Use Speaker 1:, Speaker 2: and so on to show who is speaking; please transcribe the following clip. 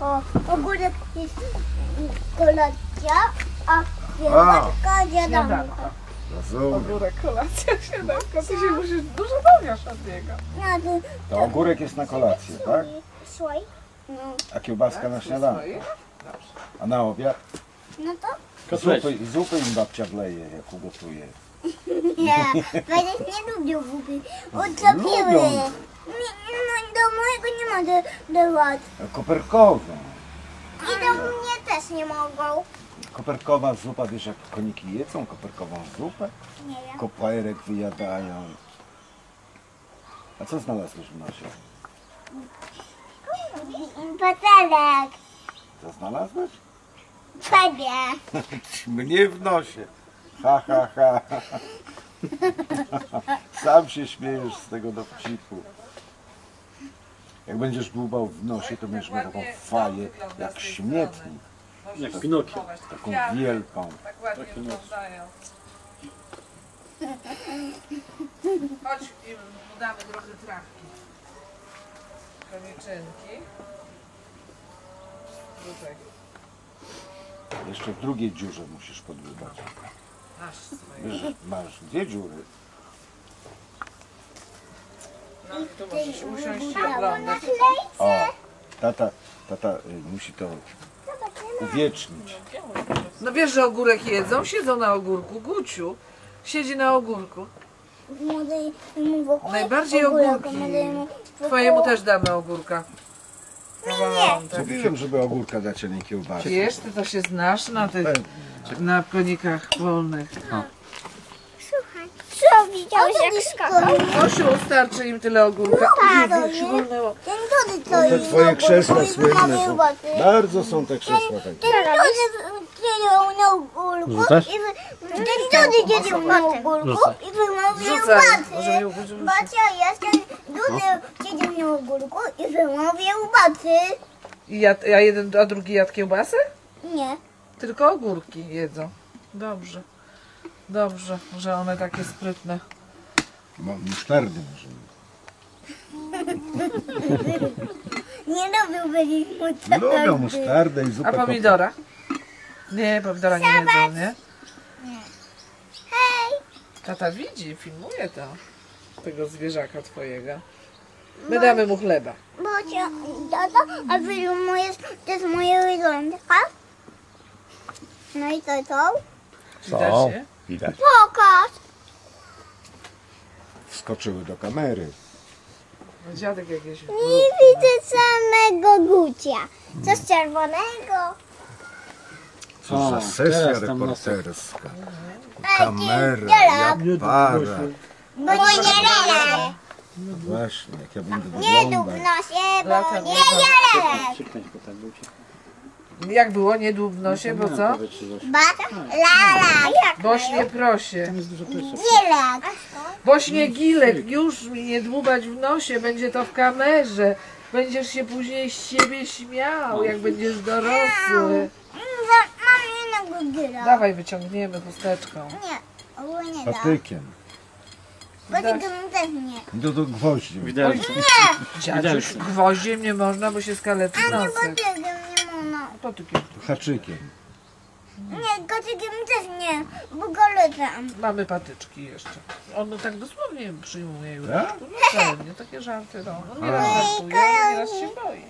Speaker 1: O, ogórek jest kolacja, a kiełbaska śniadanko.
Speaker 2: Rozumiem.
Speaker 3: Ogórek, kolacja, śniadanko. Ty się musisz dużo dowiesz od niego.
Speaker 1: Ja tu
Speaker 2: To ogórek jest na kolację, tak?
Speaker 1: No,
Speaker 2: A kiełbaska na śniadanie.
Speaker 3: Swoje?
Speaker 2: A na obiad?
Speaker 1: no to
Speaker 2: Zupy, zupy im babcia wleje, jak ugotuje.
Speaker 1: nie, będziesz nie lubił. Odczepiły.
Speaker 2: Lubią.
Speaker 1: No, do do, do ład.
Speaker 2: Koperkową.
Speaker 1: I do mnie też nie mogą.
Speaker 2: Koperkowa zupa, wiesz jak koniki jedzą koperkową zupę?
Speaker 1: Nie wiem.
Speaker 2: Koperek wyjadają. A co znalazłeś w nosie?
Speaker 1: Patelek.
Speaker 2: Co znalazłeś?
Speaker 1: Ciebie.
Speaker 2: Mnie w nosie. Ha, ha, ha. Sam się śmiejesz z tego dowcipu. Jak będziesz dłubał w nosie, to będziesz miał taką faję jak śmietnik.
Speaker 4: Jak Pinokio.
Speaker 2: Taką wielką.
Speaker 3: Tak ładnie wyglądają. Chodź i damy trochę trawki. Koniczynki. Tutaj
Speaker 2: Jeszcze w drugiej dziurze musisz podłubać.
Speaker 3: masz swoje.
Speaker 2: Wiesz, że masz dwie dziury.
Speaker 3: No tu możesz usiąść i oglądać.
Speaker 2: O, tata, tata y, musi to uwiecznić.
Speaker 3: No wiesz, że ogórek jedzą? Siedzą na ogórku. Guciu siedzi na ogórku.
Speaker 1: Młodej mu wokół.
Speaker 3: Najbardziej
Speaker 1: ogórek,
Speaker 3: ogórki. Twojemu też damy ogórka. Nie.
Speaker 2: Mówiłem, żeby ogórka dać, a nie kiełbasy.
Speaker 3: Wiesz, ty to się znasz na tych, na konikach wolnych.
Speaker 1: Widziałeś jak skakał?
Speaker 3: Osiu, starczy im tyle ogórka.
Speaker 1: Tak, to
Speaker 3: jak się
Speaker 1: nie.
Speaker 3: wolnęło.
Speaker 1: Ten tody co
Speaker 2: Te
Speaker 1: jest
Speaker 2: twoje krzesła słynne są. Bardzo są te krzesła takie.
Speaker 1: Ten
Speaker 4: Rzucasz?
Speaker 1: i wy... Ten tody siedział na ogórku i
Speaker 3: mi uderzył.
Speaker 1: Bacia jest, ten dudy siedział na ogórku i wymawiał boty.
Speaker 3: I jad, a jeden, a drugi jadł kiełbasę?
Speaker 1: Nie.
Speaker 3: Tylko ogórki jedzą. Dobrze. Dobrze, że one takie sprytne.
Speaker 2: Mo- Musztardy może.
Speaker 1: Nie lubiłby mu
Speaker 2: Lubią musztardę i zupę
Speaker 3: A pomidora? Nie, pomidora nie jedzą, nie?
Speaker 1: Hej.
Speaker 3: Tata widzi, filmuje to. Tego zwierzaka twojego. My damy mu chleba.
Speaker 1: Bocia, tata, a wy moje, to jest moje wyglądka. No i co to?
Speaker 3: Widać się?
Speaker 4: Widać.
Speaker 1: Pokaż.
Speaker 2: Wskoczyły do kamery.
Speaker 3: No, Dziadek jakieś.
Speaker 1: Nie widzę samego Gucia. Co z czerwonego?
Speaker 2: Co
Speaker 4: O,
Speaker 2: za sesja reporterska.
Speaker 1: Ej,
Speaker 2: Kamera,
Speaker 1: Kiela,
Speaker 2: ja para.
Speaker 1: Bo nie jelele.
Speaker 2: No właśnie, jak ja będę
Speaker 1: Nie dób w
Speaker 2: wyglądać.
Speaker 1: nosie, bo nie.
Speaker 4: Krzyknąć go tak.
Speaker 3: Jak było? Nie dłub w nosie, bo co?
Speaker 1: Bata, lala, jak
Speaker 3: Bośnie prosie.
Speaker 4: Tam jest dużo pysów.
Speaker 1: Gilek.
Speaker 3: Bośnie gilek, już mi nie dłubać w nosie, będzie to w kamerze. Będziesz się później z siebie śmiał, jak będziesz dorosły.
Speaker 1: Mam innego gila.
Speaker 3: Dawaj, wyciągniemy chusteczką.
Speaker 1: Nie, ogólnie nie da.
Speaker 2: Patykiem.
Speaker 1: Bo tego też nie.
Speaker 2: Do, do gwoździ.
Speaker 4: Widać.
Speaker 3: Dziadziuś, gwoździem nie można, bo się skaleczy
Speaker 1: A nie, bo
Speaker 3: nosek.
Speaker 1: tego można.
Speaker 3: Patykiem.
Speaker 2: Haczykiem.
Speaker 1: Nie, gotykiem też nie, bo go lecam.
Speaker 3: Mamy patyczki jeszcze. On tak dosłownie przyjmuje już.
Speaker 2: Tak?
Speaker 3: No pewnie, takie żarty. No. On nieraz żartuje, a nieraz się boi.